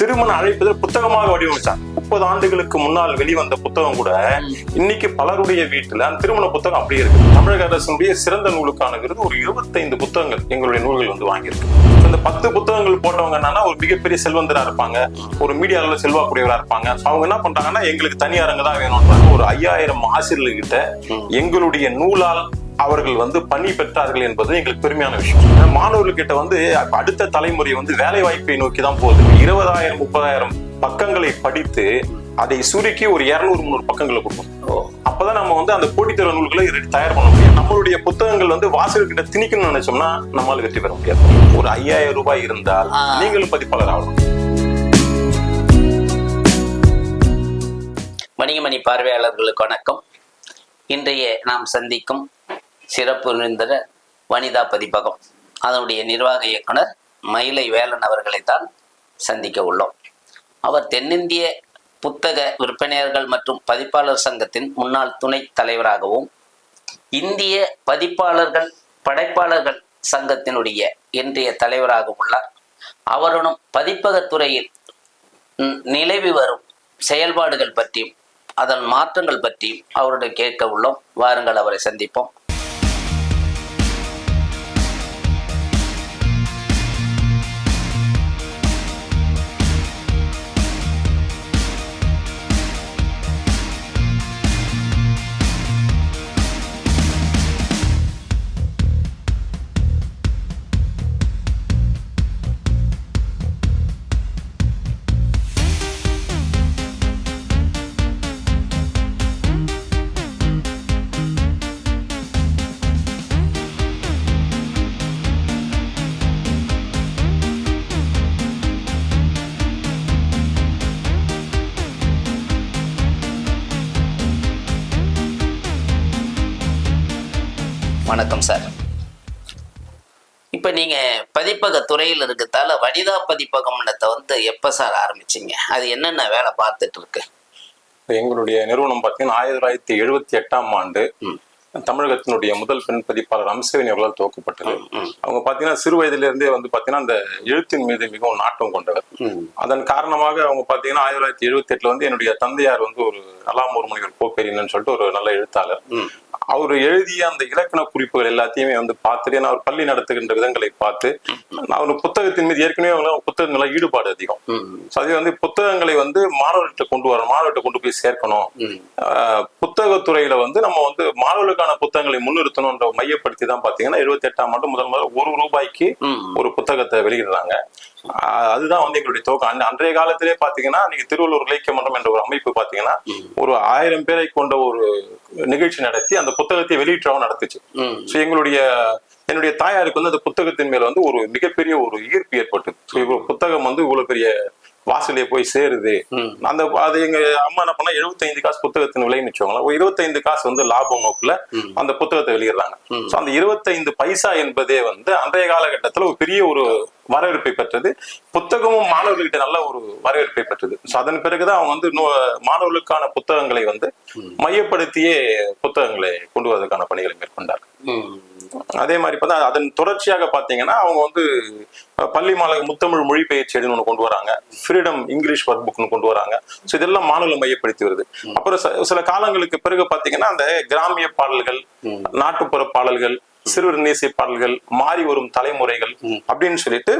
திருமண அழைப்புதல் புத்தகமாக வடிவமைச்சாங்க முப்பது ஆண்டுகளுக்கு முன்னால் வெளிவந்த புத்தகம் கூட இன்னைக்கு பலருடைய வீட்டுல அந்த திருமண புத்தகம் அப்படியே இருக்கு. தமிழக அரசுடைய சிறந்த நூலுக்கான விருது ஒரு இருபத்தைந்து புத்தகங்கள் எங்களுடைய நூல்கள் வந்து வாங்கியிருக்கு. இந்த பத்து புத்தகங்கள் போட்டவங்க என்னன்னா ஒரு மிகப்பெரிய செல்வந்தரா இருப்பாங்க. ஒரு மீடியால செல்வாக்குடையவரா இருப்பாங்க. அவங்க என்ன பண்றாங்கன்னா எங்களுக்கு தனி அரங்கு தான் வேணும்ன்றாங்க. ஒரு ஐயாயிரம் ஆசிரியர்கிட்ட எங்களுடைய நூலால் அவர்கள் வந்து பணி பெற்றார்கள் என்பது எங்களுக்கு பெருமையான விஷயம். ஏன்னா மாணவர்கள் கிட்ட வந்து அடுத்த தலைமுறை வந்து வேலை வாய்ப்பை நோக்கி தான் போகுது. இருபதாயிரம் முப்பதாயிரம் பக்கங்களை படித்து அதை சுருக்கி ஒரு இருநூறு முந்நூறு பக்கங்களை கொடுக்கணும் அப்பதான் நம்ம வந்து அந்த போட்டித்தர நூல்களை தயார் பண்ண முடியும். நம்மளுடைய புத்தகங்கள் வந்து வாசகர்கிட்ட திணிக்கணும்னு நினைச்சோம்னா நம்மளால வெற்றி பெற முடியாது. ஒரு ஐயாயிரம் ரூபாய் இருந்தால். நீங்களும் பதிப்பாளர் ஆகலாம் வணிகமணி பார்வையாளர்களுக்கு வணக்கம். இன்றைய நாம் சந்திக்கும் சிறப்பு நிறைந்த வனிதா பதிப்பகம். அதனுடைய நிர்வாக இயக்குனர் மயிலை வேலன் அவர்களைத்தான் சந்திக்க உள்ளோம். அவர் தென்னிந்திய புத்தக விற்பனையர்கள் மற்றும் பதிப்பாளர் சங்கத்தின் முன்னாள் துணைத் தலைவராகவும் இந்திய பதிப்பாளர்கள் படைப்பாளர்கள் சங்கத்தினுடைய இன்றைய தலைவராகவும் உள்ளார். அவருடன் பதிப்பகத்துறையில் நிலவி வரும் செயல்பாடுகள் பற்றியும் அதன் மாற்றங்கள் பற்றியும் அவருடன் கேட்க உள்ளோம். வாருங்கள் அவரை சந்திப்போம். பதிப்பக துறையில் இருக்கிறதால வனிதா பதிப்பகம்ன்றத வந்து எப்போ சார் ஆரம்பிச்சீங்க? அது என்னென்ன வேலை பார்த்துட்டு இருக்கு? எங்களுடைய நிறுவனம் பார்த்தீங்கன்னா ஆயிரத்தி தொள்ளாயிரத்தி எழுபத்தி எட்டாம் ஆண்டு. தமிழகத்தினுடைய முதல் பெண் பதிப்பாளர் அம்சவேணி அவர்களால் துவக்கப்பட்டது. அவங்க பார்த்தீங்கன்னா சிறு வயதிலிருந்தே இருந்தே வந்து பார்த்தீங்கன்னா அந்த எழுத்தின் மீது மிகவும் நாட்டம் கொண்டவர். அதன் காரணமாக அவங்க பார்த்தீங்கன்னா ஆயிரத்தி தொள்ளாயிரத்தி எழுபத்தி எட்டுல வந்து என்னுடைய தந்தையார் வந்து ஒரு நலாமூர் முனிவர் போப்பேரின்னு சொல்லிட்டு ஒரு நல்ல எழுத்தாளர். அவர் எழுதிய அந்த இலக்கண குறிப்புகள் எல்லாத்தையுமே வந்து பார்த்துட்டு நான் அவர் பள்ளி நடத்துகின்ற விதங்களை பார்த்து ஒரு புத்தகத்தின் மீது ஏற்கனவே அவங்க புத்தகங்கள ஈடுபாடு அதிகம். அது வந்து புத்தகங்களை வந்து மாணவர்கிட்ட கொண்டு வரணும் மாணவர்கிட்ட கொண்டு போய் சேர்க்கணும். புத்தகத்துறையில வந்து நம்ம வந்து மாணவர்களுக்கான புத்தகங்களை முன்னிறுத்தணும்ன்ற மையப்படுத்தி தான் பாத்தீங்கன்னா எழுபத்தி எட்டாம் ஆண்டு முதல் முதல்ல ஒரு ரூபாய்க்கு ஒரு புத்தகத்தை வெளியிடுறாங்க. அதுதான் வந்து எங்களுடைய துவக்கம் அன்றைய காலத்திலே பாத்தீங்கன்னா நீங்க திருவள்ளூர் இலக்கிய மன்றம் என்ற ஒரு அமைப்பு பாத்தீங்கன்னா ஒரு ஆயிரம் பேரை கொண்ட ஒரு நிகழ்ச்சி நடத்தி அந்த புத்தகத்தை வெளியிட்டவும் நடத்துச்சு. ஸோ எங்களுடைய என்னுடைய தாயாருக்கு வந்து அந்த புத்தகத்தின் மேல வந்து ஒரு மிகப்பெரிய ஒரு ஈர்ப்பு ஏற்பட்டது. புத்தகம் வந்து இவ்வளவு பெரிய வாசலே போய் சேருது. அந்த அது எங்க அம்மா என்ன பண்ணா 75 காசு புத்தகத்தின் விலைன்னு வச்சுக்கோங்களேன். ஒரு 25 காசு வந்து லாபம் நோக்குல. அந்த புத்தகத்தை வெளியிடுறாங்க. ஸோ அந்த 25 பைசா என்பதே வந்து அன்றைய காலகட்டத்துல ஒரு பெரிய ஒரு வரவேற்பை பெற்றது. புத்தகமும் மாணவர்கள்கிட்ட நல்ல ஒரு வரவேற்பை பெற்றது. ஸோ அதன் பிறகுதான் அவங்க வந்து மாணவர்களுக்கான புத்தகங்களை வந்து மையப்படுத்தியே புத்தகங்களை கொண்டு வருவதற்கான பணிகளை மேற்கொண்டார் அதே மாதிரி பார்த்தா அதன் தொடர்ச்சியாக பார்த்தீங்கன்னா அவங்க வந்து பள்ளி மாலை முத்தமிழ் மொழிபெயர்ச்சி எழுதுன்னு ஒன்று கொண்டு வராங்க. ஃப்ரீடம் இங்கிலீஷ் ஒர்க் புக்னு கொண்டு வராங்க. ஸோ இதெல்லாம் மாணவர்கள் மையப்படுத்தி வருது. அப்புறம் சில காலங்களுக்கு பிறகு பார்த்தீங்கன்னா அந்த கிராமிய பாடல்கள். நாட்டுப்புற பாடல்கள் சிறுவர் நேசிய பாடல்கள் மாறி வரும் தலைமுறைகள் அப்படின்னு சொல்லிட்டு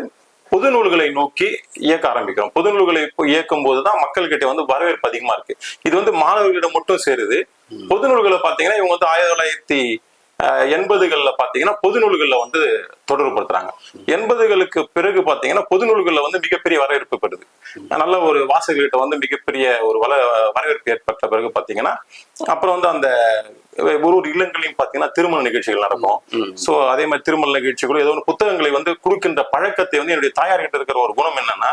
பொது நூல்களை நோக்கி இயக்க ஆரம்பிக்கிறோம். பொது நூல்களை இயக்கும் போதுதான் மக்கள்கிட்ட வந்து வரவேற்பு அதிகமா இருக்கு. இது வந்து மாணவர்களிடம் மட்டும் சேருது. பொது நூல்களை பாத்தீங்கன்னா இவங்க வந்து ஆயிரத்தி தொள்ளாயிரத்தி எண்பதுகள்ல பாத்தீங்கன்னா பொது நூல்கள்ல வந்து தொடர்புபடுத்துறாங்க. எண்பதுகளுக்கு பிறகு பாத்தீங்கன்னா பொது நூல்கள்ல வந்து மிகப்பெரிய வரவேற்பு பெறுது. நல்ல ஒரு வாசகர்கிட்ட வந்து மிகப்பெரிய ஒரு வள வரவேற்பு ஏற்பட்ட பிறகு பாத்தீங்கன்னா அப்புறம் வந்து அந்த ஒரு ஒரு இல்லங்களையும் பாத்தீங்கன்னா திருமண நிகழ்ச்சிகள் நடக்கும். சோ அதே மாதிரி திருமண நிகழ்ச்சிகளோ ஏதோ ஒரு புத்தகங்களை வந்து கொடுக்கின்ற பழக்கத்தை வந்து என்னுடைய தாயார்கிட்ட இருக்கிற ஒரு குணம் என்னன்னா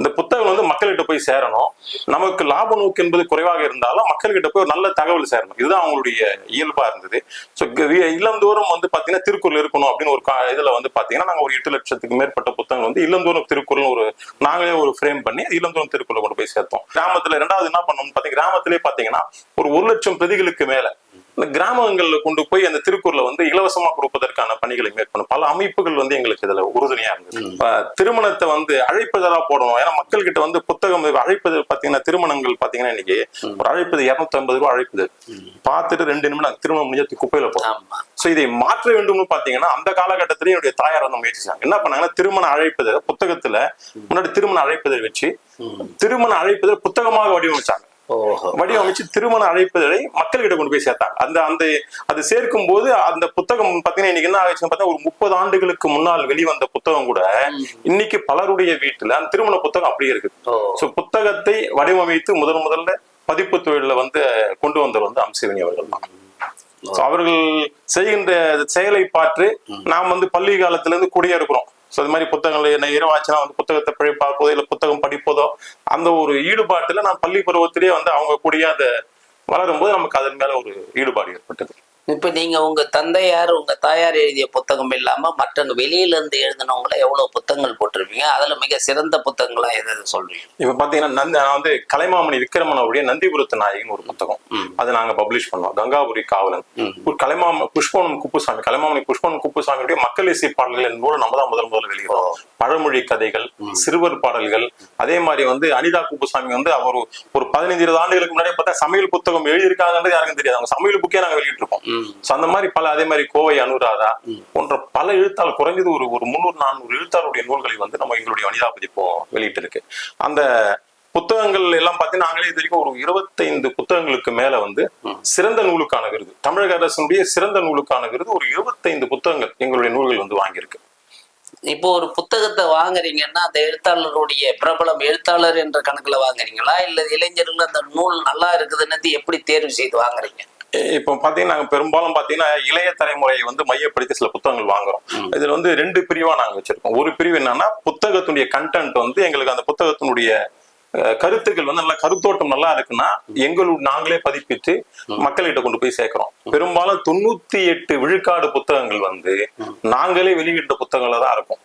இந்த புத்தகம் வந்து மக்கள்கிட்ட போய் சேரணும். நமக்கு லாப நோக்கு என்பது குறைவாக இருந்தாலும் மக்கள்கிட்ட போய் ஒரு நல்ல தகவல் சேரணும். இதுதான் அவங்களுடைய இயல்பா இருந்தது. ஸோ இல்லந்தோறும் வந்து பாத்தீங்கன்னா திருக்குறள் இருக்கணும் அப்படின்னு ஒரு கா- இதுல வந்து பாத்தீங்கன்னா நாங்க ஒரு எட்டு லட்சத்துக்கு மேற்பட்ட புத்தகங்கள் வந்து இல்லந்தோறும் திருக்குறள் ஒரு நாங்களே ஒரு ஃப்ரேம் பண்ணி இல்லந்தோறும் திருக்குறளை கொண்டு போய் சேர்த்தோம். கிராமத்துல ரெண்டாவது என்ன பண்ணோம்னு பாத்தீங்கன்னா கிராமத்திலே பாத்தீங்கன்னா ஒரு ஒரு லட்சம் பிரதிகளுக்கு மேல இந்த கிராமங்கள்ல கொண்டு போய் அந்த திருக்குறளை வந்து இலவசமா கொடுப்பதற்கான பணிகளை மேற்கொள்ளும் பல அமைப்புகள் வந்து எங்களுக்கு இதுல உறுதுணையா இருந்தது. திருமணத்தை வந்து அழைப்பதா போடணும். ஏன்னா மக்கள் கிட்ட வந்து புத்தகம் அழைப்பது பாத்தீங்கன்னா திருமணங்கள் பாத்தீங்கன்னா இன்னைக்கு ஒரு அழைப்பது இருநூத்தி ஐம்பது ரூபாய் அழைப்பது பார்த்துட்டு ரெண்டு நிமிடம் திருமணம் முடிஞ்சு குப்பையில போகும் சோ இதை மாற்ற வேண்டும்னு பாத்தீங்கன்னா அந்த காலகட்டத்திலேயே என்னுடைய தாயார் வந்து முயற்சி செஞ்சாங்க என்ன பண்ணாங்கன்னா திருமண அழைப்பதை புத்தகத்துல முன்னாடி திருமண அழைப்பதை வச்சு திருமண அழைப்பதை புத்தகமாக வடிவமைச்சாங்க. வடிவமைச்சு திருமண அழைப்பதை மக்கள்கிட்ட கொண்டு போய் சேர்த்தாங்க. அந்த அந்த அது சேர்க்கும் போது அந்த புத்தகம் பாத்தீங்கன்னா இன்னைக்கு என்ன ஆச்சுன்னு பார்த்தா ஒரு முப்பது ஆண்டுகளுக்கு முன்னால் வெளிவந்த புத்தகம் கூட இன்னைக்கு பலருடைய வீட்டுல அந்த திருமண புத்தகம் அப்படியே இருக்கு சோ புத்தகத்தை வடிவமைத்து முதன் முதல்ல பதிப்பு தொழில வந்து கொண்டு வந்தவர் வந்து அம்சவினி அவர்கள் தான். அவர்கள் செய்கின்ற செயலை பார்த்து நாம் வந்து பள்ளி காலத்துல இருந்து கூடயே இருக்கிறோம் ஸோ இது மாதிரி புத்தகங்கள் என்ன இரவாச்சுன்னா வந்து புத்தகத்தை பழி பார்ப்பதோ இல்லை புத்தகம் படிப்பதோ அந்த ஒரு ஈடுபாட்டுல நான் பள்ளி பருவத்திலேயே வந்து அவங்க கூடயே அதை வளரும்போது நமக்கு அதன் மேல ஒரு ஈடுபாடு ஏற்பட்டது. இப்ப நீங்க உங்க தந்தையார் உங்க தாயார் எழுதிய புத்தகம் இல்லாம மற்றவங்க வெளியில இருந்து எழுதினவங்கள எவ்வளவு புத்தகங்கள் போட்டிருப்பீங்க? அதுல மிக சிறந்த புத்தகங்களா எது எது சொல்றீங்க? இப்ப பாத்தீங்கன்னா நந்தி நான் வந்து கலைமாமணி விக்ரமன் அவருடைய நந்திபுரத்து நாயகின்னு ஒரு புத்தகம். அதை நாங்க பப்ளிஷ் பண்ணோம். கங்காபுரி காவலன். கலைமாம புஷ்பவனம் குப்புசாமி கலைமாமணி புஷ்பவனம் குப்புசாமியுடைய மக்கள் இசை பாடல்கள் என் நூலை நம்ம தான் முதல் முதல்ல வெளியிட்டோம் பழமொழி கதைகள் சிறுவர் பாடல்கள் அதே மாதிரி வந்து அனிதா குப்புசாமி வந்து அவர் ஒரு பதினைந்து இருபது ஆண்டுகளுக்கு முன்னாடி பார்த்தா சமையல் புத்தகம் எழுதியிருக்காங்கன்றது யாருக்கும் தெரியாது. அவங்க சமையல் புக்கே நாங்க வெளியிட்டிருக்கோம். அந்த மாதிரி பல அதே மாதிரி கோவை அனுராதா போன்ற பல எழுத்தாளர் குறைஞ்சது ஒரு ஒரு முந்நூறு நானூறு எழுத்தாளருடைய நூல்களை வந்து நம்ம எங்களுடைய வனிதா பதிப்போம் வெளியிட்டு இருக்கு அந்த புத்தகங்கள் எல்லாம் பார்த்தீங்கன்னா நாங்களே இது வரைக்கும் ஒரு இருபத்தைந்து புத்தகங்களுக்கு மேல வந்து சிறந்த நூலுக்கான விருது தமிழக அரசுடைய சிறந்த நூலுக்கான விருது ஒரு இருபத்தைந்து புத்தகங்கள் எங்களுடைய நூல்கள் வந்து வாங்கியிருக்கு. இப்போ ஒரு புத்தகத்தை வாங்குறீங்கன்னா அந்த எழுத்தாளருடைய பிரபலம் எழுத்தாளர் என்ற கணக்குல வாங்குறீங்களா? இல்ல இளைஞர்கள் அந்த நூல் நல்லா இருக்குதுன்னு எப்படி தேர்வு செய்து வாங்குறீங்க? இப்போ பாத்தீங்கன்னா நாங்க பெரும்பாலும் பாத்தீங்கன்னா இளைய தலைமுறையை வந்து மையப்படுத்தி சில புத்தகங்கள் வாங்குறோம். இதுல வந்து ரெண்டு பிரிவா நாங்க வச்சிருக்கோம். ஒரு பிரிவு என்னன்னா புத்தகத்தினுடைய கண்டென்ட் வந்து எங்களுக்கு அந்த புத்தகத்தினுடைய கருத்துக்கள் வந்து நல்லா கருத்தோட்டம் நல்லா இருக்குன்னா எங்களுடைய நாங்களே பதிப்பிட்டு மக்கள்கிட்ட கொண்டு போய் சேர்க்கிறோம். பெரும்பாலும் தொண்ணூத்தி எட்டு விழுக்காடு புத்தகங்கள் வந்து நாங்களே வெளியிட்ட புத்தகங்களா தான் இருக்கும்.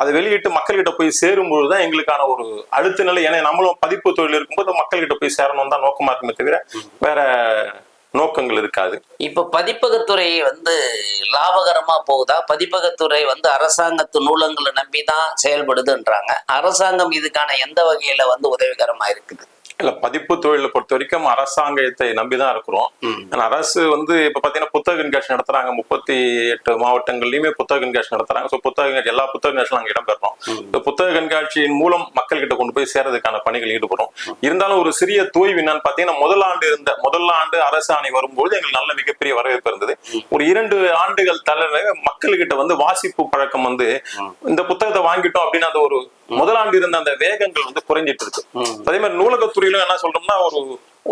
அதை வெளியிட்டு மக்கள்கிட்ட போய் சேரும்பொழுது தான் எங்களுக்கான ஒரு அடுத்த நிலை. ஏன்னா நம்மளும் பதிப்பு தொழில் இருக்கும்போது மக்கள்கிட்ட போய் சேரணும் தான் நோக்கமா இருக்குமே தவிர வேற நோக்கங்கள் இருக்காது. இப்ப பதிப்பகத்துறை வந்து லாபகரமா போகுதா? பதிப்பகத்துறை வந்து அரசாங்கத்து நூலங்களை நம்பிதான் செயல்படுதுன்றாங்க. அரசாங்கம் இதுக்கான எந்த வகையில வந்து உதவிகரமா இருக்குது? இல்ல பதிப்பு தொழிலை பொறுத்த வரைக்கும் அரசாங்கத்தை நம்பிதான் இருக்கிறோம். அரசு வந்து இப்ப பாத்தீங்கன்னா புத்தக கண்காட்சி நடத்துறாங்க. முப்பத்தி எட்டு மாவட்டங்கள்லயுமே புத்தக கண்காட்சி நடத்துறாங்க. ஸோ புத்தக எல்லா புத்தக கண்காட்சியும் நாங்க இடம்பெறோம் இந்த புத்தக கண்காட்சியின் மூலம் மக்கள் கிட்ட கொண்டு போய் சேர்றதுக்கான பணிகள் ஈடுபடும் இருந்தாலும் ஒரு சிறிய தோய்வு என்னன்னு பாத்தீங்கன்னா முதல் ஆண்டு இருந்த முதல் ஆண்டு அரசு ஆணை வரும்போது எங்களுக்கு நல்ல மிகப்பெரிய வரவேற்பு இருந்தது. ஒரு இரண்டு ஆண்டுகள் தளர மக்கள்கிட்ட வந்து வாசிப்பு பழக்கம் வந்து இந்த புத்தகத்தை வாங்கிட்டோம் அப்படின்னு அந்த ஒரு முதலாண்டு இருந்த அந்த வேகங்கள் வந்து குறைஞ்சிட்டு இருக்கு. அதே மாதிரி நூலகத்துறையிலும் என்ன சொல்றோம்னா ஒரு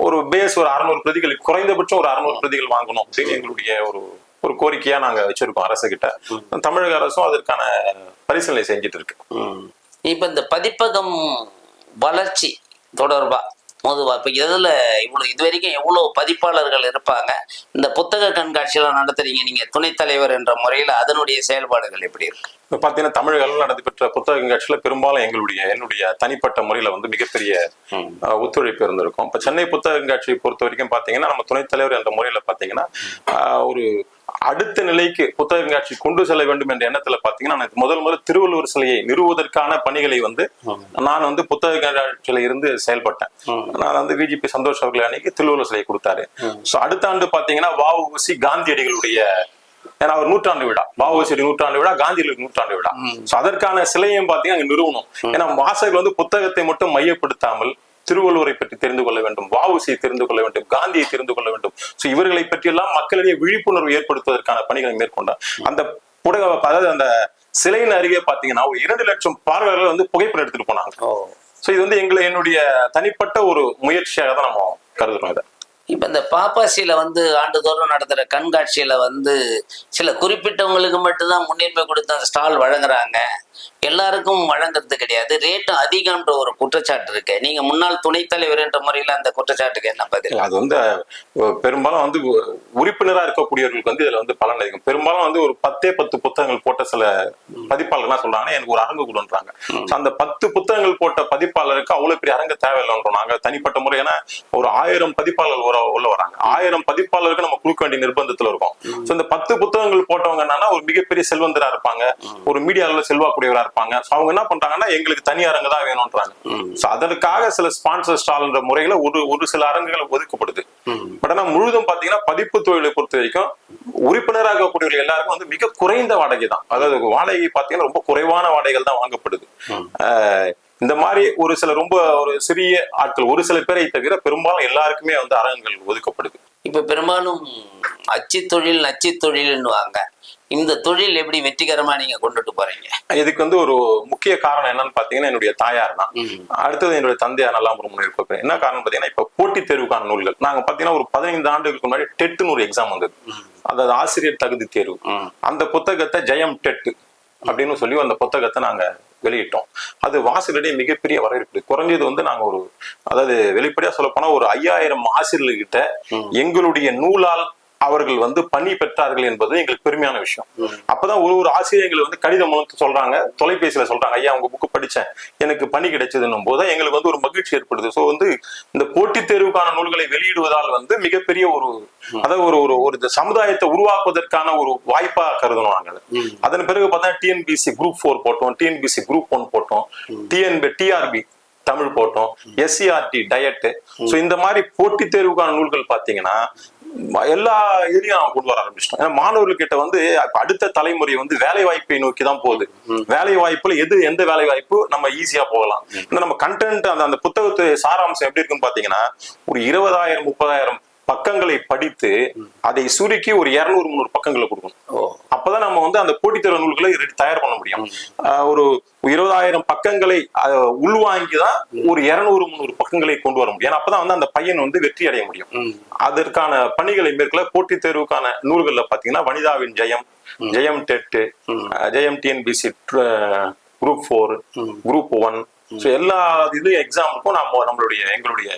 ஒரு பேஸ் ஒரு அறுநூறு பிரதிகள் குறைந்தபட்சம் ஒரு அறுநூறு பிரதிகள் வாங்கணும் அப்படின்னு எங்களுடைய ஒரு ஒரு கோரிக்கையா நாங்க வச்சிருக்கோம் அரசு கிட்ட தமிழக அரசும் அதற்கான பரிசீலனை செஞ்சுட்டு இருக்கு. இப்ப இந்த பதிப்பகம் வளர்ச்சி தொடர்பா? பொதுவா இப்ப இதுல இவ்வளவு இது வரைக்கும் எவ்வளவு பதிப்பாளர்கள் இருப்பாங்க? இந்த புத்தக கண்காட்சியெல்லாம் நடத்துறீங்க. நீங்க துணைத் தலைவர் என்ற முறையில அதனுடைய செயல்பாடுகள் எப்படி இருக்கு? இப்ப பாத்தீங்கன்னா தமிழகம் நடைபெற்ற புத்தக கண்காட்சியில பெரும்பாலும் எங்களுடைய என்னுடைய தனிப்பட்ட முறையில வந்து மிகப்பெரிய ஒத்துழைப்பு இருந்திருக்கும். இப்ப சென்னை புத்தக கண்காட்சியை பொறுத்த வரைக்கும் பாத்தீங்கன்னா நம்ம துணைத் தலைவர் என்ற முறையில பாத்தீங்கன்னா அஹ், ஒரு அடுத்த நிலைக்கு புத்தக கண்காட்சி கொண்டு செல்ல வேண்டும் என்ற எண்ணத்துல பாத்தீங்கன்னா முதல் முதல் திருவள்ளுவர் சிலையை நிறுவுவதற்கான பணிகளை வந்து நான் வந்து புத்தக கண்காட்சியில இருந்து செயல்பட்டேன். நான் வந்து விஜிபி சந்தோஷ் அவர்கள் அன்னைக்கு திருவள்ளுவர் சிலையை கொடுத்தாரு. சோ அடுத்த ஆண்டு பாத்தீங்கன்னா வஉசி காந்தியடிகளுடைய ஏன்னா அவர் நூற்றாண்டு விழா. வஉசி நூற்றாண்டு விழா காந்தியடிகளுக்கு நூற்றாண்டு விழா. சோ அதற்கான சிலையும் பாத்தீங்கன்னா அங்க நிறுவனம் ஏன்னா வாசகர்கள் வந்து புத்தகத்தை மட்டும் மையப்படுத்தாமல் திருவள்ளுவரை பற்றி தெரிந்து கொள்ள வேண்டும் வஉசியை தெரிந்து கொள்ள வேண்டும் காந்தியை தெரிந்து கொள்ள வேண்டும். சோ இவர்களை பற்றியெல்லாம் மக்களிடையே விழிப்புணர்வு ஏற்படுத்துவதற்கான பணிகளை மேற்கொண்டார். அந்த புடக அதாவது அந்த சிலையின் அருகே பாத்தீங்கன்னா ஒரு இரண்டு லட்சம் பார்வையாளர்கள் வந்து புகைப்படம் எடுத்துட்டு போனாங்க. சோ இது வந்து எங்களை என்னுடைய தனிப்பட்ட ஒரு முயற்சியாக தான் நம்ம கருதுறோம் இதை. இப்ப இந்த பாப்பாசியில வந்து ஆண்டுதோறும் நடத்துற கண்காட்சியில வந்து சில குறிப்பிட்டவங்களுக்கு மட்டும்தான் முன்னுரிமை கொடுத்து அந்த ஸ்டால் வழங்குறாங்க. எல்லாருக்கும் வழங்குறது கிடையாது. ரேட்டும் அதிகம்ன்ற ஒரு குற்றச்சாட்டு இருக்கு. நீங்க முன்னாள் துணைத் தலைவர் என்ற முறையில அந்த குற்றச்சாட்டுக்கு என்ன பதில்? அது வந்து பெரும்பாலும் வந்து உறுப்பினரா இருக்கக்கூடியவர்களுக்கு வந்து இதுல வந்து பலன் அதிகம். பெரும்பாலும் வந்து ஒரு பத்தே பத்து புத்தகங்கள் போட்ட சில பதிப்பாளர்கள் என்ன சொல்றாங்கன்னா எனக்கு ஒரு அரங்கு கொடுன்றாங்க. அந்த பத்து புத்தகங்கள் போட்ட பதிப்பாளருக்கு அவ்வளவு பெரிய அரங்கு தேவையில்லைன்றோம் நாங்க. தனிப்பட்ட முறை ஏன்னா ஒரு ஆயிரம் பதிப்பாளர்கள் உர- உள்ள வராங்க. ஆயிரம் பதிப்பாளருக்கு நம்ம கொடுக்க வேண்டிய நிர்பந்தத்துல இருக்கோம். இந்த பத்து புத்தகங்கள் போட்டவங்க என்னன்னா ஒரு மிகப்பெரிய செல்வந்தரா இருப்பாங்க. ஒரு மீடியால செல்வாக்குடையவரா இருப்பாங்க. அவங்க என்ன பண்றாங்கன்னா எங்களுக்கு தனி அரங்கு தான் வேணும்ன்றாங்க. So, அதற்காக சில ஸ்பான்சர் ஸ்டால்ன்ற முறையில ஒரு ஒரு சில அரங்குகள் ஒதுக்கப்படுது. பட் ஆனா முழுதும் பாத்தீங்கன்னா பதிப்பு தொழிலை பொறுத்த வரைக்கும் உறுப்பினராக இருக்கக்கூடியவர்கள் எல்லாருக்கும் வந்து மிக குறைந்த வாடகை தான். அதாவது வாடகை பாத்தீங்கன்னா ரொம்ப குறைவான வாடகைகள் தான் வாங்கப்படுது. இந்த மாதிரி ஒரு சில ரொம்ப ஒரு சிறிய ஆட்கள் ஒரு சில பேரை தவிர பெரும்பாலும் எல்லாருக்குமே வந்து அரங்குகள் ஒதுக்கப்படுது. இப்ப பெரும்பாலும் அச்சு தொழில் நச்சு தொழில்னுவாங்க இந்த தொழில் எப்படி வெற்றிகரமா நீங்க கொண்டுட்டு போறீங்க? இதுக்கு வந்து ஒரு முக்கிய காரணம் என்னன்னு பாத்தீங்கன்னா என்னுடைய தாயார் தான். அடுத்தது என்னுடைய தந்தையார் நல்லா ஒரு முன்னெடுப்பு என்ன காரணம் பாத்தீங்கன்னா இப்ப போட்டித் தேர்வுக்கான நூல்கள். நாங்க பாத்தீங்கன்னா ஒரு பதினைந்து ஆண்டுகளுக்கு முன்னாடி டெட்டுன்னு ஒரு எக்ஸாம் வந்தது. அதாவது ஆசிரியர் தகுதி தேர்வு. அந்த புத்தகத்தை ஜெயம் டெட் அப்படின்னு சொல்லி அந்த புத்தகத்தை நாங்க வெளியிட்டோம். அது வாசலிடையே மிகப்பெரிய வரவேற்பு. குறைஞ்சது வந்து நாங்க ஒரு அதாவது வெளிப்படையா சொல்ல போனா ஒரு ஐயாயிரம் ஆசிரியர்கிட்ட எங்களுடைய நூலால் அவர்கள் வந்து பணி பெற்றார்கள் என்பது எங்களுக்கு பெருமையான விஷயம். அப்பதான் ஒரு ஒரு ஆசிரியர்கள் வந்து கடிதம் மூலம் சொல்றாங்க தொலைபேசியில சொல்றாங்க ஐயா உங்க புக்கு படிச்சேன் எனக்கு பணி கிடைச்சதுன்னும் போது எங்களுக்கு வந்து ஒரு மகிழ்ச்சி ஏற்படுது. சோ வந்து இந்த போட்டித் தேர்வுக்கான நூல்களை வெளியிடுவதால் வந்து மிகப்பெரிய ஒரு அதாவது ஒரு ஒரு ஒரு சமுதாயத்தை உருவாக்குவதற்கான ஒரு வாய்ப்பா கருதணும் நாங்கள். அதன் பிறகு பார்த்தா டிஎன்பிசி குரூப் ஃபோர் போட்டோம் டிஎன்பிசி குரூப் ஒன் போட்டோம் டிஎன்பி டிஆர்பி தமிழ் போட்டோம் எஸ்சிஆர்டி டயட் சோ இந்த மாதிரி போட்டித் தேர்வுக்கான நூல்கள் பாத்தீங்கன்னா ம- எல்லா இதுலயும் அவன் கொண்டு வர ஆரம்பிச்சிட்டோம் ஏன்னா மாணவர்கள்கிட்ட வந்து அடுத்த தலைமுறை வந்து வேலை வாய்ப்பை நோக்கி தான் போகுது. வேலை வாய்ப்புல எது எந்த வேலை வாய்ப்பு நம்ம ஈஸியா போகலாம். இந்த நம்ம கண்டென்ட் அந்த அந்த புத்தகத்து சாராம்சம் எப்படி இருக்குன்னு பாத்தீங்கன்னா ஒரு இருபதாயிரம் முப்பதாயிரம் பக்கங்களை படித்து அதை சுருக்கி ஒரு இருநூறு முந்நூறு பக்கங்களை கொடுக்கணும். அப்பதான் நம்ம வந்து அந்த போட்டித் தேர்வு நூல்களை தயார் பண்ண முடியும். ஒரு இருபதாயிரம் பக்கங்களை ஆஹ் உள்வாங்கி தான் ஒரு இருநூறு முந்நூறு பக்கங்களை கொண்டு வர முடியும். அப்பதான் வந்து அந்த பையன் வந்து வெற்றி அடைய முடியும். அதற்கான பணிகளை மேற்கொள்ள போட்டித் தேர்வுக்கான நூல்கள்ல பாத்தீங்கன்னா வனிதாவின் ஜெயம் ஜெயம் டெட் ஜெயம் TNPSC group four group one so எல்லா இது எக்ஸாமுக்கும் நம்ம நம்மளுடைய எங்களுடைய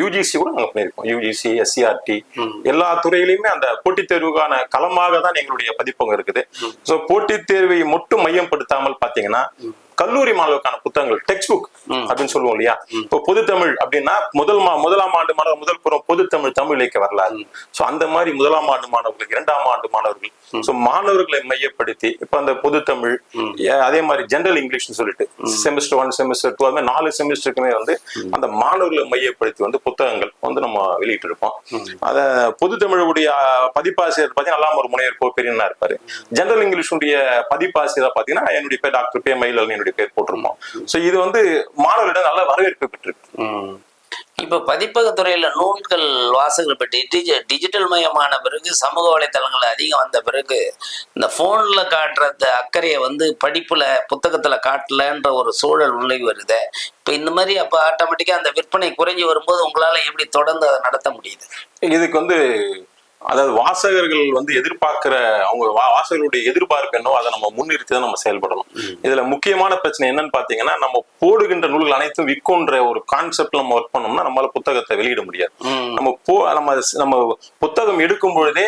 யூஜிசி கூட நாங்கள் பண்ணியிருக்கோம். யூஜிசி எஸ்சிஆர்டி எல்லா துறையிலையுமே அந்த போட்டித் தேர்வுக்கான களமாக தான் எங்களுடைய பதிப்பகம் இருக்குது. ஸோ போட்டித் தேர்வை மட்டும் மையப்படுத்தாமல் பாத்தீங்கன்னா கல்லூரி மாணவருக்கான புத்தகங்கள் டெக்ஸ்ட் புக் அப்படின்னு சொல்லுவோம் இல்லையா? இப்போ பொதுத்தமிழ் அப்படின்னா முதல் மா முதலாம் ஆண்டு மாணவர் முதல் புறம் பொதுத்தமிழ் தமிழ் இலக்கிய வரலாறு. சோ அந்த மாதிரி முதலாம் ஆண்டு மாணவர்களுக்கு இரண்டாம் ஆண்டு மாணவர்கள். சோ மாணவர்களை மையப்படுத்தி இப்ப அந்த பொதுத்தமிழ் ஏ- அதே மாதிரி ஜெனரல் இங்கிலீஷ்னு சொல்லிட்டு செமிஸ்டர் ஒன் செமிஸ்டர் டூ அது மாதிரி நாலு செமிஸ்டருக்குமே வந்து அந்த மாணவர்களை மையப்படுத்தி வந்து புத்தகங்கள் வந்து நம்ம வெளியிட்டு இருப்போம். அத பொதுத்தமிழுடைய பதிப்பாசிரியர் பார்த்தீங்கன்னா அல்லாம ஒரு முனைவர் கோ பெரியனா இருப்பாரு. ஜெனரல் இங்கிலீஷுடைய பதிப்பாசிரியர் பார்த்தீங்கன்னா என்னுடைய பேர் டாக்டர் பே மயிலன் என்னுடைய பேர் சோ இது வந்து மாணவர்களிடம் நல்ல வரவேற்பு பெற்றிருக்கு. இப்ப பதிப்பகத்துறையில நூல்கள் வாசகர்கள் பற்றி டிஜி டிஜிட்டல் மயமான பிறகு சமூக வலைத்தளங்கள் அதிகம் வந்த பிறகு இந்த போன்ல காட்டுற அந்த அக்கறையை வந்து படிப்புல புத்தகத்துல காட்டலன்ற ஒரு சூழல் உள்ளே வருது. இப்ப இந்த மாதிரி அப்ப ஆட்டோமேட்டிக்கா அந்த விற்பனை குறைஞ்சு வரும்போது உங்களால எப்படி தொடர்ந்து அதை நடத்த முடியுது? இதுக்கு வந்து அதாவது வாசகர்கள் வந்து எதிர்பார்க்கிற அவங்க வாசகர்களுடைய எதிர்பார்ப்பு என்னவோ அதை நம்ம முன்னிறுத்தி தான் நம்ம செயல்படணும். இதுல முக்கியமான பிரச்சனை என்னன்னு பாத்தீங்கன்னா நம்ம போடுகின்ற நூல்கள் அனைத்தும் விற்குன்ற ஒரு கான்செப்ட் நம்ம ஒர்க் பண்ணோம்னா நம்மளால புத்தகத்தை வெளியிட முடியாது. நம்ம போ நம்ம நம்ம புத்தகம் எடுக்கும் பொழுதே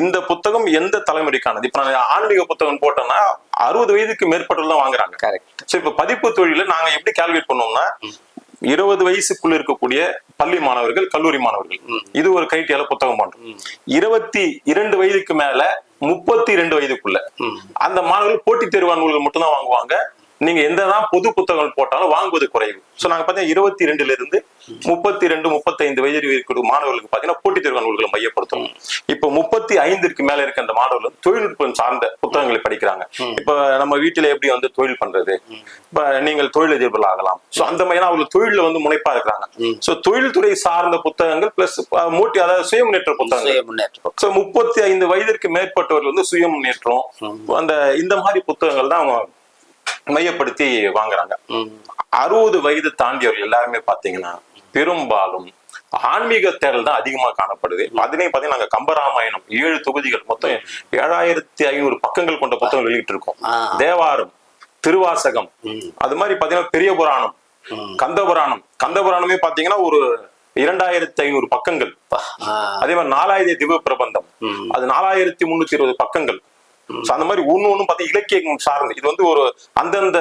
இந்த புத்தகம் எந்த தலைமுறைக்கானது? இப்ப நான் ஆன்மீக புத்தகம் போட்டோம்னா அறுபது வயதுக்கு மேற்பட்டவர்கள் தான் வாங்குறாங்க. கரெக்ட் சோ இப்ப பதிப்பு தொழில நாங்க எப்படி கால்குலேட் பண்ணோம்னா இருபது வயசுக்குள்ள இருக்கக்கூடிய பள்ளி மாணவர்கள் கல்லூரி மாணவர்கள். இது ஒரு கிரைட்டியால புத்தகம் பண்றோம் இருபத்தி இரண்டு வயதுக்கு மேல முப்பத்தி இரண்டு வயதுக்குள்ள அந்த மாணவர்கள் போட்டித் தேர்வான நூல்கள் மட்டும்தான் வாங்குவாங்க. நீங்க எந்ததான் பொது புத்தகங்கள் போட்டாலும் வாங்குவது குறைவு. சோ நாங்க பாத்தீங்கன்னா இருபத்தி ரெண்டுல இருந்து முப்பத்தி ரெண்டு முப்பத்தைந்து வயது இருக்கக்கூடிய மாணவர்களுக்கு பாத்தீங்கன்னா போட்டித் தேர்வான நூல்களை மையப்படுத்தணும். இப்ப முப்பத்தி ஐந்திற்கு மேல இருக்க அந்த மாணவர்கள் தொழில்நுட்பம் சார்ந்த புத்தகங்களை படிக்கிறாங்க. இப்ப நம்ம வீட்டுல எப்படி வந்து தொழில் பண்றது? இப்ப நீங்கள் தொழிலதிபர்கள் ஆகலாம். சோ அந்த மாதிரி அவங்களுக்கு தொழில வந்து முனைப்பா இருக்கிறாங்க. சோ தொழில்துறை சார்ந்த புத்தகங்கள் பிளஸ் மூட்டி அதாவது சுய முன்னேற்ற புத்தகங்கள். சோ முப்பத்தி ஐந்து வயதிற்கு மேற்பட்டவர்கள் வந்து சுய முன்னேற்றம் அந்த இந்த மாதிரி புத்தகங்கள் தான் அவங்க மையப்படுத்தி வாங்குறாங்க. அறுபது வயது தாண்டியவர்கள் எல்லாருமே பாத்தீங்கன்னா பெரும்பாலும் ஆன்மீக தேடல் தான் அதிகமா காணப்படுது அதுலயும் பாத்தீங்கன்னா நாங்க கம்பராமாயணம் ஏழு தொகுதிகள் மொத்தம் ஏழாயிரத்தி ஐநூறு பக்கங்கள் கொண்ட புத்தகம் வெளியிட்டு இருக்கோம். தேவாரம் திருவாசகம். அது மாதிரி பாத்தீங்கன்னா பெரிய புராணம் ம். கந்த புராணம் கந்த புராணமே பாத்தீங்கன்னா ஒரு இரண்டாயிரத்தி ஐநூறு பக்கங்கள். அதே மாதிரி நாலாயிரம் திவ்ய பிரபந்தம். அது நாலாயிரத்தி முன்னூத்தி இருபது பக்கங்கள் அந்த மாதிரி ஒண்ணு ஒண்ணும் பார்த்தா இலக்கியம் சார்ந்து இது வந்து ஒரு அந்தந்த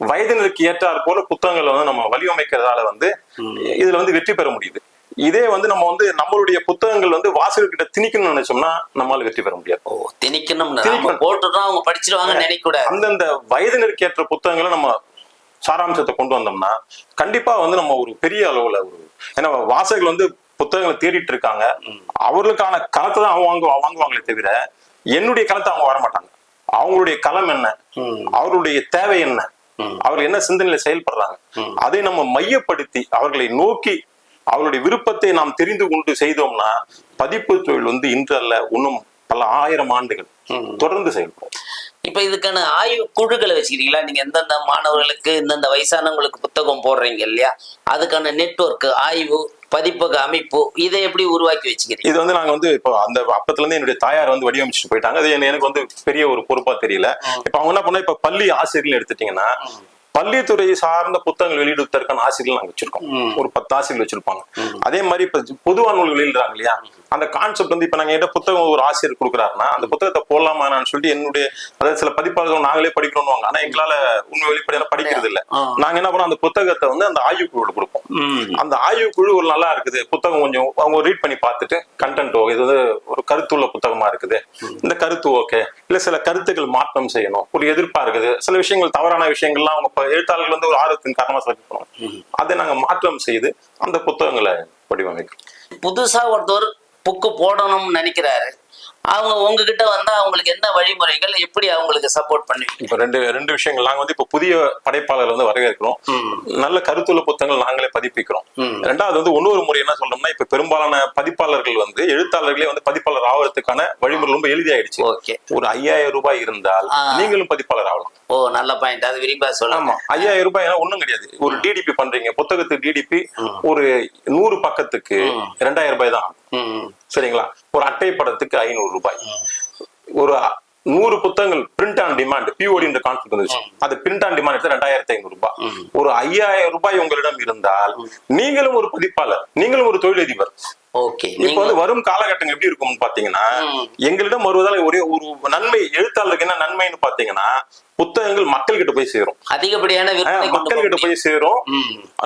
வயதினருக்கு ஏற்றாற் போல புத்தகங்களை வந்து நம்ம வடிவமைக்கிறதால வந்து இதுல வந்து வெற்றி பெற முடியுது. இதே வந்து நம்ம வந்து நம்மளுடைய புத்தகங்கள் வந்து வாசகர்கிட்ட திணிக்கணும்னு நினைச்சோம்னா நம்மளால வெற்றி பெற முடியாது. ஓ திணிக்கணும். போட்டுட்டோம் அவங்க படிச்சிருவாங்கன்னு நினைக்க கூடாது அந்தந்த வயதினருக்கு ஏற்ற புத்தகங்களை நம்ம சாராம்சத்தை கொண்டு வந்தோம்னா கண்டிப்பா வந்து நம்ம ஒரு பெரிய அளவுல ஒரு ஏன்னா வாசகர்கள் வந்து புத்தகங்களை தேடிட்டு இருக்காங்க. அவர்களுக்கான களத்தை தான் அவங்க வாங்க வாங்குவாங்களே தவிர என்னுடைய களத்தை அவங்க வர மாட்டாங்க அவங்களுடைய களம் என்ன? ம். அவர்களுடைய தேவை என்ன. அவர்கள் என்ன சிந்தனையில செயல்படுறாங்க? அதை நம்ம மையப்படுத்தி அவர்களை நோக்கி அவருடைய விருப்பத்தை நாம் தெரிந்து கொண்டு செய்தோம்னா பதிப்பு தொழில் வந்து இன்று அல்ல இன்னும் பல ஆயிரம் ஆண்டுகள் தொடர்ந்து செயல்படும். இப்ப இதுக்கான ஆய்வு குழுக்களை வச்சுக்கிறீங்களா நீங்க எந்தெந்த மாணவர்களுக்கு இந்தந்த வயசானவங்களுக்கு புத்தகம் போடுறீங்க இல்லையா? அதுக்கான நெட்வொர்க் ஆய்வு பதிப்பக அமைப்பு இதை எப்படி உருவாக்கி வச்சுக்கிறீங்க? இது வந்து நாங்க வந்து இப்போ அந்த அப்பத்துல இருந்து என்னுடைய தாயார் வந்து வடிவமைச்சுட்டு போயிட்டாங்க. அது எனக்கு வந்து பெரிய ஒரு பொறுப்பா தெரியல. இப்ப அவங்க என்ன பண்ணா இப்ப பள்ளி ஆசிரியர்கள் எடுத்துட்டீங்கன்னா பள்ளித்துறை சார்ந்த புத்தகங்கள் வெளியிடுவதற்கான ஆசிரியர்கள் நாங்க வச்சிருக்கோம். ஒரு பத்து ஆசிரியர்கள் வச்சிருப்பாங்க. அதே மாதிரி இப்ப பொதுவான நூல்கள் எழுதுறாங்க இல்லையா? அந்த கான்செப்ட் வந்து இப்ப நாங்க என்ன புத்தகம் ஒரு ஆசிரியர் கொடுக்குறாருன்னா அந்த புத்தகத்தை போடலாமான்னு சொல்லிட்டு என்னுடைய அதாவது சில பதிப்பாளர்கள் நாங்களே படிக்கணும்னு ஆனா எங்களால உண்மை வெளிப்படையான படிக்கிறது இல்ல. ஆ. நாங்க என்ன பண்ணோம் அந்த புத்தகத்தை வந்து அந்த ஆய்வு குழுவில் கொடுப்போம். அந்த ஆய்வு குழு ஒரு நல்லா இருக்குது. புத்தகம் கொஞ்சம் அவங்க ரீட் பண்ணி பார்த்துட்டு கண்டென்ட் இது வந்து ஒரு கருத்துள்ள புத்தகமா இருக்குது. இந்த கருத்து ஓகே. இல்ல சில கருத்துக்கள் மாற்றம் செய்யணும். ஒரு எதிர்ப்பா இருக்குது. சில விஷயங்கள் தவறான விஷயங்கள்லாம் அவங்க எழுத்தாளர்கள் வந்து ஒரு ஆர்வத்தின் காரணமா செலக்ட் பண்ணுவோம் அதை நாங்க மாற்றம் செய்து அந்த புத்தகங்களை வடிவமைக்கிறோம். புதுசா ஒருத்தர் புக்கு போடணும்னு நினைக்கிறாரு. அவங்க உங்ககிட்ட வந்தா அவங்களுக்கு என்ன வழிமுறைகள் எப்படி அவங்களுக்கு சப்போர்ட் பண்ணுவீங்க? இப்ப ரெண்டு ரெண்டு விஷயங்கள். நாங்க வந்து இப்ப புதிய படைப்பாளர் வந்து வரவேற்கிறோம். நல்ல கருத்துள்ள புத்தகங்கள் நாங்களே பதிப்பிக்கிறோம். ரெண்டாவது வந்து இன்னொரு முறை என்ன சொல்றோம்னா இப்ப பெரும்பாலான பதிப்பாளர்கள் வந்து எழுத்தாளர்களே வந்து பதிப்பாளர் ஆவறதுக்கான வழிமுறை ரொம்ப எளிதாயிடுச்சு. ஒரு ஐயாயிரம் ரூபாய் இருந்தால். நீங்களும் பதிப்பாளர் ஆகலாம். ஓ நல்ல பாயிண்ட் அது விரிவா சொல்லுங்க. ஆமா ஐயாயிரம் ரூபாய் ஒண்ணும் கிடையாது. ஒரு டிடிபி பண்றீங்க. புத்தகத்துக்கு டிடிபி ஒரு நூறு பக்கத்துக்கு ரெண்டாயிரம் ரூபாய் தான். சரிங்களா? ஒரு அட்டை படத்துக்கு ஐநூறு ரூபாய். ஒரு நூறு புத்தகங்கள் பிரிண்ட் ஆன் டிமாண்ட் பிஓடின்ற கான்செப்ட் வந்துச்சு. அது பிரிண்ட் ஆன் டிமாண்ட் ரெண்டாயிரத்தி ஐநூறு ரூபாய் ஒரு ஐயாயிரம் ரூபாய் உங்களிடம் இருந்தால் நீங்களும் ஒரு பதிப்பாளர் நீங்களும் ஒரு தொழிலதிபர். இப்ப வந்து வரும் காலகட்டம் எப்படி இருக்கும்னு பாத்தீங்கன்னா. எங்களிடம் வருவதால ஒரே ஒரு நன்மை எழுத்தாளருக்கு என்ன நன்மைன்னு பாத்தீங்கன்னா புத்தகங்கள் மக்கள் கிட்ட போய் சேரும். அதிகப்படியான மக்கள் கிட்ட போய் சேரும்.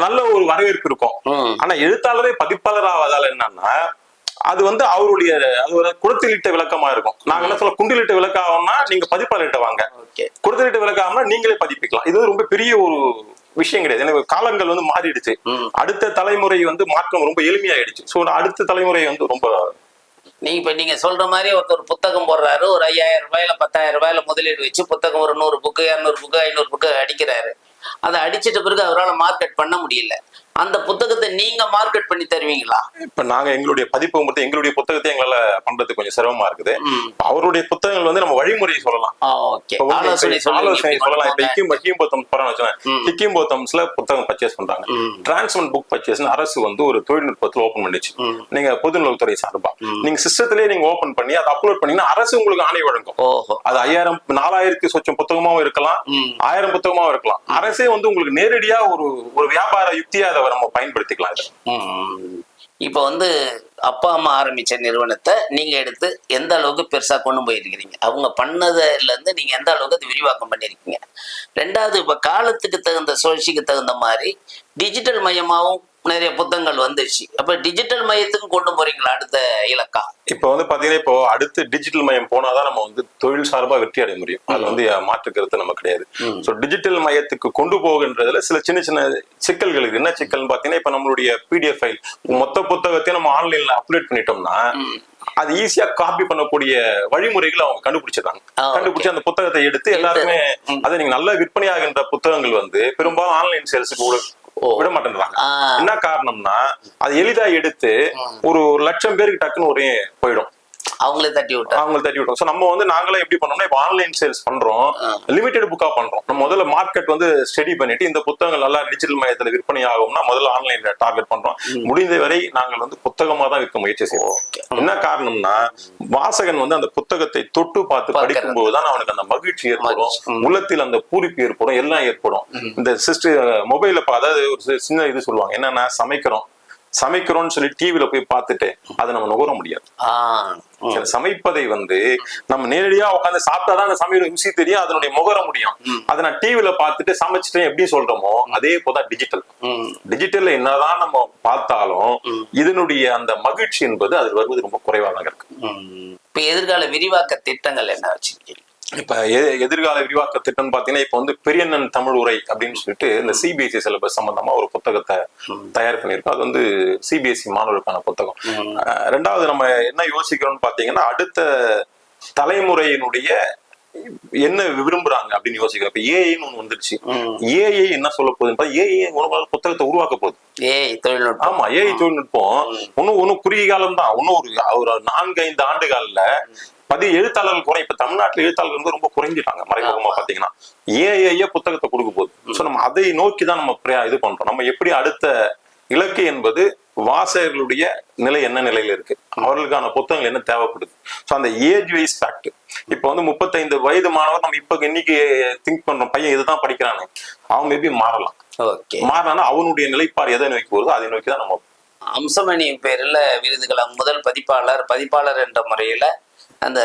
நல்ல ஒரு வரவேற்பு இருக்கும். ஆனா எழுத்தாளரே பதிப்பாளர் ஆவதால என்னன்னா அது வந்து அவருடைய அது ஒரு குடத்திலிட்ட விளக்கமா இருக்கும். நாங்க என்ன சொல்ல குண்டிலிட்ட விளக்காகனா நீங்க பதிப்பாளர்கிட்ட வாங்க. ஓகே. குடத்திலிட்ட விளக்காகனா நீங்களே பதிப்பிக்கலாம். இது ரொம்ப பெரிய ஒரு விஷயம் கிடையாது. எனக்கு காலங்கள் வந்து மாறிடுச்சு. அடுத்த தலைமுறை வந்து மாற்றம் ரொம்ப எளிமையாயிடுச்சு. சோ அடுத்த தலைமுறை வந்து ரொம்ப நீங்க இப்ப நீங்க சொல்ற மாதிரி ஒருத்தர் புத்தகம் போடுறாரு. ஒரு ஐயாயிரம் ரூபாயில பத்தாயிரம் ரூபாயில முதலீடு வச்சு புத்தகம் ஒரு நூறு புக்கு இரநூறு புக்கு ஐநூறு புக்கு அடிக்கிறாரு. அதை அடிச்சிட்ட பிறகு அவரால் மார்க்கெட் பண்ண முடியல. அந்த புத்தகத்தை நீங்க மார்க்கெட் பண்ணி தருவீங்களா? இப்ப நாங்க எங்களுடைய பதிப்பு மட்டும் எங்களுடைய புத்தகத்தை எங்களால பண்றதுக்கு கொஞ்சம் சிரமமா இருக்குது. அவருடைய புத்தகங்கள் வந்து நம்ம வழிமுறையை சொல்லலாம். ஆலோசனை சொல்லலாம். இப்ப? ஹிக்கிம் ஹிக்கிம் போத்தம் ஹிக்கிம் போத்தம்ஸ்ல புத்தகம் பர்ச்சேஸ் பண்றாங்க. டிரான்ஸ்மெண்ட் புக் பர்ச்சேஸ் அரசு வந்து ஒரு தொழில்நுட்பத்தில் ஓபன் பண்ணிச்சு. நீங்க பொதுநலத்துறை சார்பா. நீங்க சிஸ்டத்திலேயே நீங்க ஓபன் பண்ணி அதை அப்லோட் பண்ணீங்கன்னா அரசு உங்களுக்கு ஆணை வழங்கும். அது ஐயாயிரம் நாலாயிரத்தி சொச்சம் புத்தகமாவும் இருக்கலாம். ஆயிரம் புத்தகமாவும் இருக்கலாம். அரசே வந்து உங்களுக்கு நேரடியா ஒரு ஒரு வியாபார யுக்தியா அதை நம்ம பயன்படுத்திக்கலாம் இதை. ம். இப்ப வந்து அப்பா அம்மா ஆரம்பிச்ச நிறுவனத்தை நீங்க எடுத்து எந்த அளவுக்கு பெருசா கொண்டு போயிருக்கிறீங்க அவங்க பண்ணதுல இருந்து நீங்க எந்த அளவுக்கு அது விரிவாக்கம் பண்ணிருக்கீங்க ரெண்டாவது இப்ப காலத்துக்கு தகுந்த சுழற்சிக்கு தகுந்த மாதிரி டிஜிட்டல் மயமாவும் நிறைய புத்தகங்கள் வந்துருச்சு அப்ப டிஜிட்டல் மயத்துக்கு கொண்டு போறீங்களா அடுத்த இலக்கா? இப்போ வந்து பாத்தீங்கன்னா இப்போ அடுத்து டிஜிட்டல் மயம் போனாதான் நம்ம வந்து தொழில் சார்பா வெற்றி அடைய முடியும். அது வந்து மாற்று கருத்து நம்ம கிடையாது. சோ டிஜிட்டல் மயத்துக்கு கொண்டு போகின்றதுல சில சின்ன சின்ன சிக்கல்கள் இருக்கு. என்ன சிக்கல்னு பாத்தீங்கன்னா இப்ப நம்மளுடைய பிடிஎஃப் ஃபைல் மொத்த புத்தகத்தையும் நம்ம ஆன்லைன்ல அப்லோட் பண்ணிட்டோம்னா அது ஈஸியா காப்பி பண்ணக்கூடிய வழிமுறைகளை அவங்க கண்டுபிடிச்சிருக்காங்க. கண்டுபிடிச்சு அந்த புத்தகத்தை எடுத்து எல்லாருமே அதை நீங்க நல்ல விற்பனையாகின்ற புத்தகங்கள் வந்து பெரும்பாலும் ஆன்லைன் சேல்ஸுக்கு. விட மாட்டேன்றாங்க. என்ன காரணம்னா அது எளிதா எடுத்து ஒரு ஒரு லட்சம் பேருக்கு டக்குன்னு ஒரே போயிடும். அவங்களே தட்டி விட்டாங்க. அவங்க தட்டி விட்டோம் ஸோ நம்ம வந்து நாங்களே எப்படி பண்ணோம்னா இப்போ ஆன்லைன் சேல்ஸ் பண்றோம். லிமிடெட் புக்கா பண்றோம். நம்ம முதல்ல மார்க்கெட் வந்து ஸ்டடி பண்ணிட்டு இந்த புத்தகங்கள் நல்லா டிஜிட்டல் மையத்துல விற்பனை ஆகும்னா முதல்ல ஆன்லைன்ல டார்கெட் பண்றோம். முடிந்த வரை நாங்கள் வந்து புத்தகமா தான் விற்க முயற்சி செய்வோம். என்ன காரணம்னா வாசகன் வந்து அந்த புத்தகத்தை தொட்டு பார்த்து பார்க்கறது. படிக்கும்போது தான் அவனுக்கு அந்த மகிழ்ச்சி ஏற்படும். உள்ளத்தில் அந்த பூரிப்பு ஏற்படும். எல்லாம் ஏற்படும். இந்த சிஸ்டர் மொபைல்ல அதாவது ஒரு சின்ன இது சொல்லுவாங்க. என்னன்னா சமைக்கிறோம். சமைக்கிறோம்னு சொல்லி டிவில போய் பார்த்துட்டு அதை நம்ம நுகர முடியாது. சமைப்பதை வந்து நம்ம நேரடியா உட்காந்து சாப்பிட்டாதான் அந்த சமையல் ருசி தெரியும் அதனுடைய முகர முடியும். அதை நான் டிவில பார்த்துட்டு சமைச்சிட்டேன் எப்படி சொல்றோமோ அதே போல டிஜிட்டல். டிஜிட்டல்ல என்னதான் நம்ம பார்த்தாலும் இதனுடைய அந்த மகிழ்ச்சி என்பது அது வருவது ரொம்ப குறைவா தான் இருக்கு. இப்ப எதிர்கால விரிவாக்க திட்டங்கள் என்ன வச்சிருக்கீங்க? இப்ப எ- எதிர்கால விரிவாக்க திட்டம் பாத்தீங்கன்னா இப்ப வந்து பெரியண்ணன் தமிழ் உரை அப்படின்னு சொல்லிட்டு இந்த சிபிஎஸ்சி சிலபஸ் சம்பந்தமா ஒரு புத்தகத்தை தயார் பண்ணியிருக்கோம். அது வந்து சிபிஎஸ்சி மாணவர்களுக்கான புத்தகம். ரெண்டாவது நம்ம என்ன யோசிக்கிறோம்னு பாத்தீங்கன்னா அடுத்த தலைமுறையினுடைய என்ன விரும்புறாங்க அப்படின்னு யோசிக்கிறோம் இப்ப ஏஐன்னு ஒண்ணு வந்துருச்சு. ஏஐ என்ன சொல்ல போகுதுன்னு ஏஐ புத்தகத்தை உருவாக்க போகுது. ஏய் தொழில்நுட்பம். ஆமா ஏஐ தொழில்நுட்பம். இன்னும் ஒன்னும் குறுகிய காலம் தான். இன்னும் ஒரு ஒரு நான்கு ஐந்து ஆண்டு காலில் பதி எழுத்தாளர்கள் குறை. இப்ப தமிழ்நாட்டுல எழுத்தாளர்கள் வந்து ரொம்ப குறைஞ்சிட்டாங்க. மறைமுகமா பாத்தீங்கன்னா. ஏஐய புத்தகத்தை கொடுக்க போகுது. சோ நம்ம அதை நோக்கி தான் நம்ம இது பண்றோம். நம்ம எப்படி அடுத்த இலக்கு என்பது வாசகர்களுடைய நிலை என்ன நிலையில இருக்கு? அவர்களுக்கான புத்தகங்கள் என்ன தேவைப்படுது? சோ அந்த ஏஜ் வைஸ் ஃபேக்ட் இப்ப வந்து முப்பத்தைந்து வயது மாணவர் நம்ம இப்ப இன்னைக்கு திங்க் பண்றோம். பையன் இதுதான் படிக்கிறானு. அவன் மேபி மாறலாம். ஓகே மாறினா அவனுடைய நிலைப்பாடு எதை நோக்கி வருதோ அதை நோக்கி தான் நம்ம அம்சமணி பேரில் விருதுகளை முதல் பதிப்பாளர் பதிப்பாளர் என்ற முறையில அந்த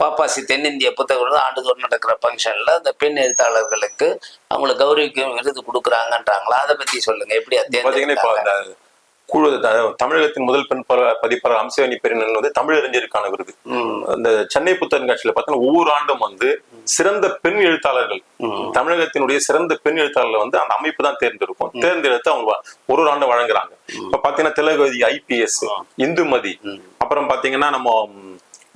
பாப்பாசி தென்னிந்திய புத்தக விருது ஆண்டுதோறும் நடக்கிற ஃபங்க்ஷன்ல அந்த பெண் எழுத்தாளர்களுக்கு அவங்களை கௌரவிக்கும் விருது கொடுக்குறாங்கன்றாங்களா? அதை பத்தி சொல்லுங்க. எப்படி அது பாத்தீங்கன்னா இப்ப குழு தமிழகத்தின் முதல் பெண் பதிப்பாளர் அம்சவனி பெருநன் வந்து தமிழறிஞருக்கான விருது. ம். அந்த சென்னை புத்தக காட்சியில பார்த்தீங்கன்னா ஒவ்வொரு ஆண்டும் வந்து சிறந்த பெண் எழுத்தாளர்கள் தமிழகத்தினுடைய சிறந்த பெண் எழுத்தாளர்கள் வந்து அந்த அமைப்பு தான் தேர்ந்தெடுக்கும். தேர்ந்தெடுத்து அவங்க ஒரு ஒரு ஆண்டு வழங்குறாங்க. இப்ப பாத்தீங்கன்னா திலகவதி ஐபிஎஸ் இந்துமதி அப்புறம் பாத்தீங்கன்னா நம்ம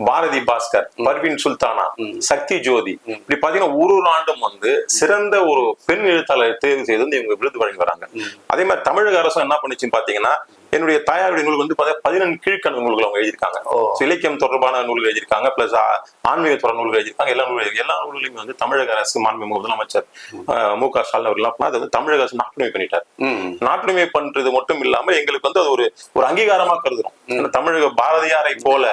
பாரதி பாஸ்கர் பர்வீன் சுல்தானா சக்தி ஜோதி. இப்படி பாத்தீங்கன்னா ஒரு ஒரு ஆண்டும் வந்து சிறந்த ஒரு பெண் எழுத்தாளரை தேர்வு செய்து வந்து இவங்க விருது வழங்கி வராங்க. அதே மாதிரி தமிழக அரசும் என்ன பண்ணுச்சுன்னு பாத்தீங்கன்னா என்னுடைய தாயாருடைய நூல் வந்து பதினெண்டு கீழ்கணக்கு நூல்கள் அவங்க எழுதியிருக்காங்க. இலக்கியம் தொடர்பான நூல்கள் எழுதியிருக்காங்க பிளஸ் ஆன்மீக தொடர் நூல்கள் எழுதியிருக்காங்க எல்லா நூல்கள் எல்லா நூல்களையும் வந்து தமிழக அரசு மாண்பு முதலமைச்சர் மு. க ஸ்டாலின் அவர்கள் அதை வந்து தமிழக அரசு நாட்டுரிமை பண்ணிட்டார். ம். நாட்டுரிமை பண்றது மட்டும் இல்லாம எங்களுக்கு வந்து அது ஒரு ஒரு அங்கீகாரமா கருதுறோம். தமிழக பாரதியாரை போல.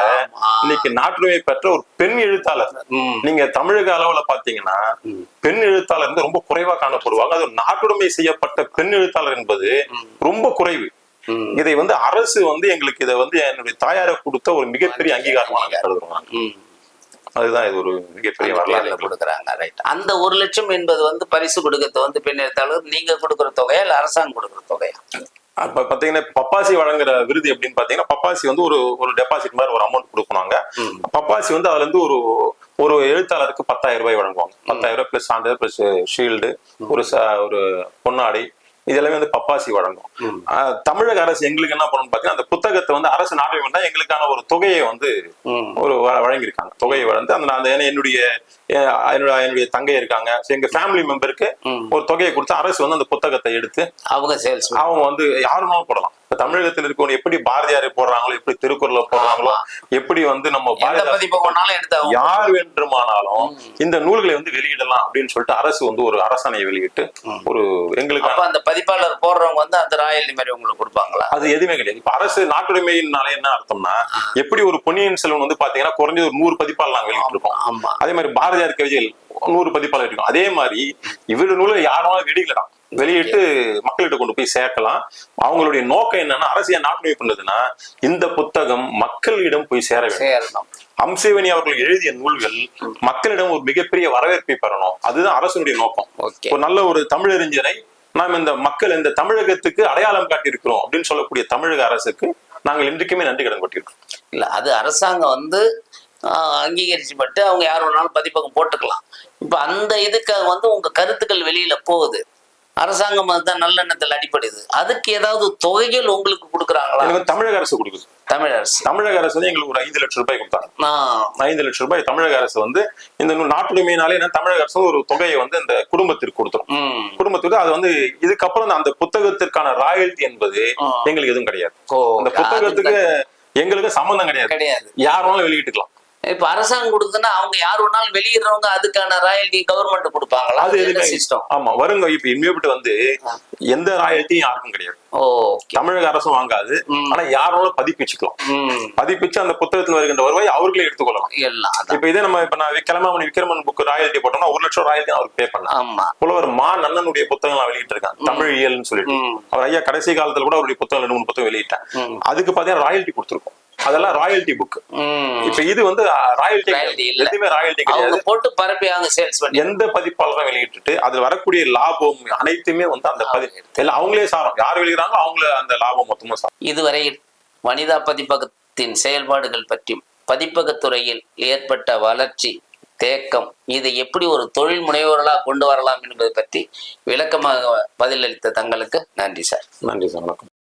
இன்னைக்கு நாட்டுரிமை பெற்ற ஒரு பெண் எழுத்தாளர். நீங்க தமிழக அளவுல பாத்தீங்கன்னா பெண் எழுத்தாளர் வந்து ரொம்ப குறைவா காணப்படுவாங்க. அது ஒரு நாட்டுடைமை செய்யப்பட்ட பெண் எழுத்தாளர் என்பது ரொம்ப குறைவு. இதை வந்து அரசு வந்து எங்களுக்கு இதை வந்து என்னுடைய தாயாரை கொடுத்த ஒரு மிகப்பெரிய அங்கீகாரமா. நாங்க கருதுறோம். நாங்க. ம். அதுதான் இது ஒரு மிகப்பெரிய வரலாறு. கொடுக்குறாங்க. ரைட் அந்த ஒரு லட்சம் என்பது வந்து பரிசு கொடுக்கறது வந்து பெண் எழுத்தாளர் நீங்க கொடுக்குற தொகையா இல்ல அரசாங்கம் கொடுக்குற தொகையா? அப்ப பாத்தீங்கன்னா பப்பாசி வழங்குற விருது எப்படின்னு பாத்தீங்கன்னா பப்பாசி வந்து ஒரு ஒரு டெபாசிட் மாதிரி ஒரு அமௌண்ட் கொடுக்கணுங்க. பப்பாசி வந்து அதுல இருந்து ஒரு ஒரு எழுத்தாளருக்கு பத்தாயிரம் ரூபாய் வழங்குவாங்க. பத்தாயிரம் ரூபாய் பிளஸ் சான்றிதழ் பிளஸ் ஷீல்டு ஒரு ஒரு பொன்னாடை இதெல்லாமே வந்து பப்பாசி வழங்கும். தமிழக அரசு எங்களுக்கு என்ன பண்ணணும் பாத்தீங்கன்னா அந்த புத்தகத்தை வந்து அரசு நாட்டு வேண்டாம் எங்களுக்கான ஒரு தொகையை வந்து. ஒரு வழங்கியிருக்காங்க. தொகையை வழந்து அந்த ஏன்னா என்னுடைய என்னுடைய தங்கை இருக்காங்க. So, எங்க ஃபேமிலி மெம்பருக்கு ஒரு தொகையை கொடுத்து அரசு வந்து அந்த புத்தகத்தை எடுத்து அவங்க சேல்ஸ் அவங்க வந்து யாருனாலும் போடலாம். தமிழகத்தில் இருக்கவங்க எப்படி பாரதியாரை போடுறாங்களோ எப்படி திருக்குறளை போடுறாங்களோ எப்படி வந்து நம்ம யார் வேண்டுமானாலும் இந்த நூல்களை வந்து வெளியிடலாம் அப்படின்னு சொல்லிட்டு அரசு வந்து ஒரு அரசாணையை வெளியிட்டு ஒரு எங்களுக்கான அப்ப அந்த பதிப்பாளர் போடுறவங்க வந்து அந்த ராயல் மாதிரி உங்களுக்கு கொடுப்பாங்களா? அது எதுவுமே கிடையாது. இப்ப அரசு நாட்டுடைமையினால என்ன அர்த்தம்னா எப்படி ஒரு பொன்னியின் செல்வன் வந்து பாத்தீங்கன்னா குறைஞ்சது ஒரு நூறு பதிப்பால் நாங்க வெளியிட்டு இருக்கோம் ஆமா. அதே மாதிரி பாரதியார் கவிதைகள் நூறு பதிப்பாளர் இருக்கும் அதே மாதிரி இவரு நூலை யாரும் வெளியிடலாம். வெளியிட்டு மக்கள்கிட்ட கொண்டு போய் சேர்க்கலாம். அவங்களுடைய நோக்கம் என்னன்னா அரசியல் நாட்டுமை பண்ணுதுன்னா இந்த புத்தகம் மக்களிடம் போய் சேர வேண்டும். அம்சேவனி அவர்கள் எழுதிய நூல்கள் மக்களிடம் ஒரு மிகப்பெரிய வரவேற்பை பெறணும். அதுதான் அரசனுடைய நோக்கம். ஒரு நல்ல ஒரு தமிழறிஞரை நாம் இந்த மக்கள் இந்த தமிழகத்துக்கு அடையாளம் காட்டியிருக்கிறோம் அப்படின்னு சொல்லக்கூடிய தமிழக அரசுக்கு நாங்கள் இன்றைக்குமே நன்றி கடன் பட்டிருக்கோம் இல்ல அது அரசாங்கம் வந்து அங்கீகரிச்சுப்பட்டு அவங்க யார் வேணாலும் பதிப்பகம் போட்டுக்கலாம். இப்ப அந்த இதுக்கு வந்து உங்க கருத்துக்கள் வெளியில போகுது. அரசாங்கம் அதுதான் நல்லெண்ணத்தில் அடிப்படுது அதுக்கு ஏதாவது தொகைகள் உங்களுக்கு கொடுக்குறாங்களா? தமிழக அரசு கொடுக்குது. தமிழ் அரசு. தமிழக அரசு வந்து எங்களுக்கு ஒரு ஐந்து லட்சம் ரூபாய் கொடுத்தாங்க ஐந்து லட்சம் ரூபாய் தமிழக அரசு வந்து இந்த நாட்டுடைமையினாலே என்ன தமிழக அரசு ஒரு தொகையை வந்து இந்த குடும்பத்திற்கு கொடுத்துரும். குடும்பத்துக்கு அது வந்து இதுக்கப்புறம் அந்த புத்தகத்திற்கான ராயல்டி என்பது. எங்களுக்கு எதுவும் கிடையாது. அந்த புத்தகத்துக்கு எங்களுக்கு சம்மந்தம் கிடையாது. கிடையாது. யார் வேணாலும் வெளியிட்டுக்கலாம். இப்ப அரசாங்கம் கொடுக்குன்னா அவங்க யார் வேணாலும் வெளியிடுறவங்க அதுக்கான ராயல்டி கவர்மெண்ட் கொடுப்பாங்களா? அது எதுவுமே சிஸ்டம் ஆமா வருங்க. இப்ப இம்யூபிட் வந்து எந்த ராயல்ட்டியும் யாருக்கும் கிடையாது. தமிழக அரசும் வாங்காது. ஆனா யாரோட பதிப்பிச்சுக்கலாம். பதிப்பிச்சு அந்த புத்தகத்தில் வருகின்ற வருவாய் அவர்களே எடுத்துக்கொள்ளலாம். எல்லாம் இப்ப இதே நம்ம இப்ப நான் கிளம்பாமணி விக்ரமன் புக் ராயல்ட்டி போட்டோம்னா ஒரு லட்சம் ராயல்ட்டி அவருக்கு பே பண்ணலாம். ஆமா. புலவர் மா நன்னனுடைய புத்தகம் நான் வெளியிட்டிருக்கேன். தமிழ் இயல்னு சொல்லிட்டு. அவர் ஐயா கடைசி காலத்துல கூட அவருடைய புத்தகம் ரெண்டு மூணு புத்தகம் வெளியிட்டேன். அதுக்கு பாத்தீங்கன்னா ராயல்ட்டி கொடுத்துருக்கோம். அதெல்லாம் ராயல்ட்டி புக் இப்ப இது வந்து இல்ல. எதுவுமே அவங்க கிடையாது. போட்டு பரப்பி அவங்க சேல்ஸ் பண்ணி. எந்த பதிப்பாளரும் வெளியிட்டுட்டு அதுல வரக்கூடிய லாபம் அனைத்துமே வந்து அந்த பதி எல்லாம் அவங்களே சாரும். யார் வெளியிறாங்களோ அவங்கள அந்த லாபம் மொத்தமா சாரும். இதுவரையில் வனிதா பதிப்பகத்தின் செயல்பாடுகள் பற்றியும் பதிப்பகத்துறையில் ஏற்பட்ட வளர்ச்சி தேக்கம் இதை எப்படி ஒரு தொழில் முனைவோர்களாக கொண்டு வரலாம் என்பது பற்றி விளக்கமாக பதிலளித்த தங்களுக்கு நன்றி சார். நன்றி சார். வணக்கம்.